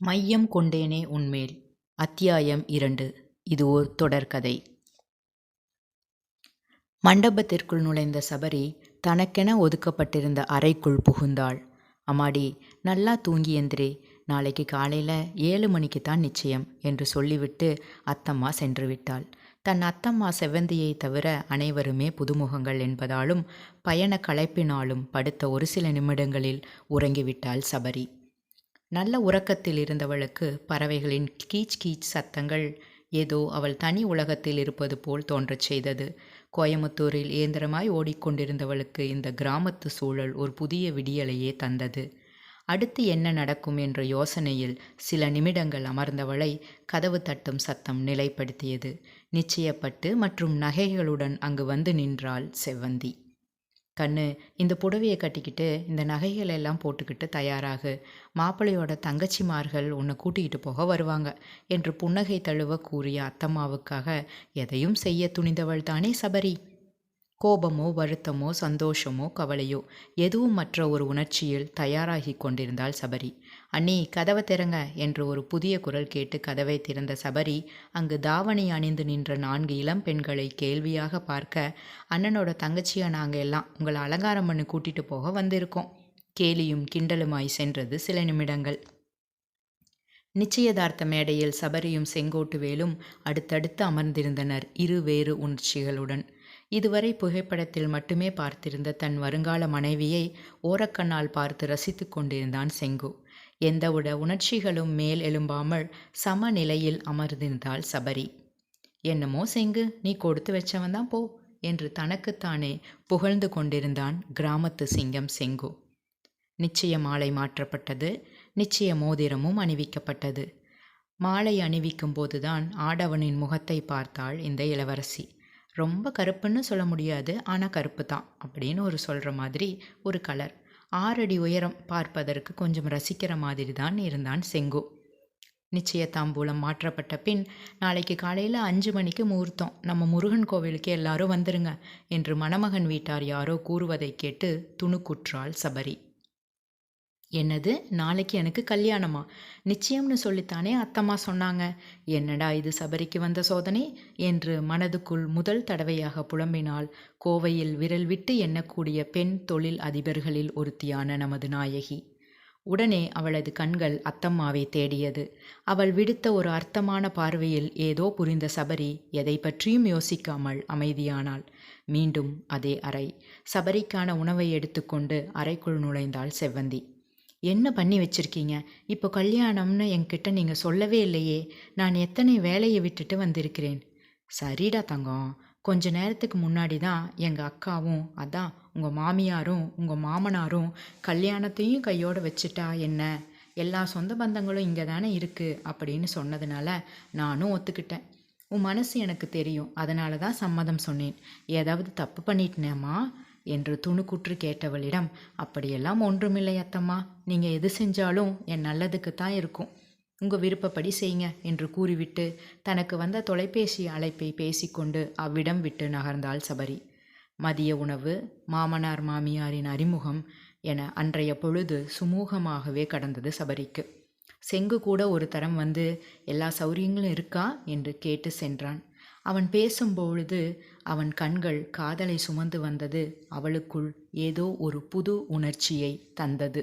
மையம் கொண்டேனே உன்மேல். அத்தியாயம் இரண்டு. இது ஓர் தொடர்கதை மண்டபத்திற்குள் நுழைந்த சபரி தனக்கென ஒதுக்கப்பட்டிருந்த அறைக்குள் புகுந்தாள். அம்மாடி நல்லா தூங்கி எந்திரே. நாளைக்கு காலையில் ஏழு மணிக்கு தான் நிச்சயம் என்று சொல்லிவிட்டு அத்தம்மா சென்று விட்டாள். தன் அத்தம்மா செவ்வந்தியை தவிர அனைவருமே புதுமுகங்கள் என்பதாலும் பயண களைப்பினாலும் படுத்த ஒரு சில நிமிடங்களில் உறங்கிவிட்டாள் சபரி. நல்ல உறக்கத்தில் இருந்தவளுக்கு பறவைகளின் கீச் கீச் சத்தங்கள் ஏதோ அவள் தனி உலகத்தில் இருப்பது போல் தோன்றச் செய்தது. கோயமுத்தூரில் இயந்திரமாய் ஓடிக்கொண்டிருந்தவளுக்கு இந்த கிராமத்து சூழல் ஒரு புதிய விடியலையே தந்தது. அடுத்து என்ன நடக்கும் என்ற யோசனையில் சில நிமிடங்கள் அமர்ந்தவளை கதவு தட்டும் சத்தம் நிலைப்படுத்தியது. நிச்சயப்பட்டு மற்றும் நகைகளுடன் அங்கு வந்து நின்றாள் செவ்வந்தி. கண்ணு இந்த புடவையை கட்டிக்கிட்டு இந்த நகைகள் எல்லாம் போட்டுக்கிட்டு தயாராகு. மாப்பிள்ளையோட தங்கச்சிமார்கள் உன்னை கூட்டிகிட்டு போக வருவாங்க என்று புன்னகை தழுவ கூறிய அத்தம்மாவுக்காக எதையும் செய்ய துணிந்தவள் தானே சபரி? கோபமோ வருத்தமோ சந்தோஷமோ கவலையோ எதுவும் மற்ற ஒரு உணர்ச்சியில் தயாராகி கொண்டிருந்தாள் சபரி. அண்ணி கதவை திறங்க என்று ஒரு புதிய குரல் கேட்டு கதவை திறந்த சபரி அங்கு தாவணி அணிந்து நின்ற நான்கு இளம் பெண்களை கேள்வியாக பார்க்க அண்ணனோட தங்கச்சியை நாங்கள் எல்லாம்? உங்களை அலங்காரம் பண்ணி கூட்டிட்டு போக வந்திருக்கோம். கேலியும் கிண்டலுமாய் சென்றது சில நிமிடங்கள். நிச்சயதார்த்த மேடையில் சபரியும் செங்கோட்டுவேலும் அடுத்தடுத்து அமர்ந்திருந்தனர் இரு வேறு உணர்ச்சிகளுடன். இதுவரை புகைப்படத்தில் மட்டுமே பார்த்திருந்த தன் வருங்கால மனைவியை ஓரக்கண்ணால் பார்த்து ரசித்து கொண்டிருந்தான் செங்கு. எந்தவிட உணர்ச்சிகளும் மேல் எழும்பாமல் சமநிலையில் அமர்ந்திருந்தாள் சபரி. என்னமோ செங்கு நீ கொடுத்து வச்சவன் தான் போ என்று தனக்குத்தானே புகழ்ந்து கொண்டிருந்தான் கிராமத்து சிங்கம் செங்கு. நிச்சய மாலை மாற்றப்பட்டது நிச்சய மோதிரமும் அணிவிக்கப்பட்டது. மாலை அணிவிக்கும் போதுதான் ஆடவனின் முகத்தை பார்த்தாள் இந்த இளவரசி. ரொம்ப கருப்புன்னு சொல்ல முடியாது ஆனால் கருப்பு தான் அப்படின்னு ஒரு சொல்கிற மாதிரி ஒரு கலர் ஆறடி உயரம் பார்ப்பதற்கு கொஞ்சம் ரசிக்கிற மாதிரி தான் இருந்தான் செங்கு. நிச்சய தாம்பூலம் மாற்றப்பட்ட பின் நாளைக்கு காலையில் அஞ்சு மணிக்கு முகூர்த்தம். நம்ம முருகன் கோவிலுக்கு எல்லாரும் வந்துருங்க என்று மணமகன் வீட்டார் யாரோ கூறுவதை கேட்டு துணுக்குற்றாள் சபரி. என்னது? நாளைக்கு எனக்கு கல்யாணமா? நிச்சயம்னு சொல்லித்தானே அத்தம்மா சொன்னாங்க. என்னடா இது சபரிக்கு வந்த சோதனை? என்று மனதுக்குள் முதல் தடவையாக புலம்பினாள். கோவையில் விரல் விட்டு எண்ணக்கூடிய பெண் தொழில் அதிபர்களில் ஒருத்தியான நமது நாயகி. உடனே அவளது கண்கள் அத்தம்மாவை தேடியது. அவள் விடுத்த ஒரு அர்த்தமான பார்வையில் ஏதோ புரிந்த சபரி எதை பற்றியும் யோசிக்காமல் அமைதியானாள். மீண்டும் அதே அறை. சபரிக்கான உணவை எடுத்துக்கொண்டு அறைக்குள் நுழைந்தாள் செவ்வந்தி. என்ன பண்ணி வச்சுருக்கீங்க? இப்போ கல்யாணம்னு என்கிட்ட நீங்கள் சொல்லவே இல்லையே. நான் எத்தனை வேலையை விட்டுட்டு வந்திருக்கிறேன்? சரிடா தங்கம். கொஞ்ச நேரத்துக்கு முன்னாடி தான் எங்கள் அக்காவும் அதான் உங்கள் மாமியாரும் உங்கள் மாமனாரும் கல்யாணத்தையும் கையோடு வச்சுட்டா என்ன? எல்லா சொந்த பந்தங்களும் இங்கே தானே இருக்குது அப்படின்னு சொன்னதுனால நானும் ஒத்துக்கிட்டேன். உன் மனசு எனக்கு தெரியும். அதனால தான் சம்மதம் சொன்னேன். ஏதாவது தப்பு பண்ணிட்டேனேம்மா? என்று துணுக்குற்று கேட்டவளிடம் அப்படியெல்லாம் ஒன்றுமில்லை அத்தம்மா. நீங்கள் எது செஞ்சாலும் என் நல்லதுக்கு தான் இருக்கும். உங்கள் விருப்பப்படி செய்யுங்க என்று கூறிவிட்டு தனக்கு வந்த தொலைபேசி அழைப்பை பேசிக்கொண்டு அவ்விடம் விட்டு நகர்ந்தாள் சபரி. மதிய உணவு மாமனார் மாமியாரின் அறிமுகம் என அன்றைய பொழுது சுமூகமாகவே கடந்தது சபரிக்கு. செங்கு கூட ஒரு தரம் வந்து எல்லா சௌரியங்களும் இருக்கா? என்று கேட்டு சென்றான். அவன் பேசும்பொழுது அவன் கண்கள் காதலை சுமந்து வந்தது. அவளுக்குள் ஏதோ ஒரு புது உணர்ச்சியை தந்தது.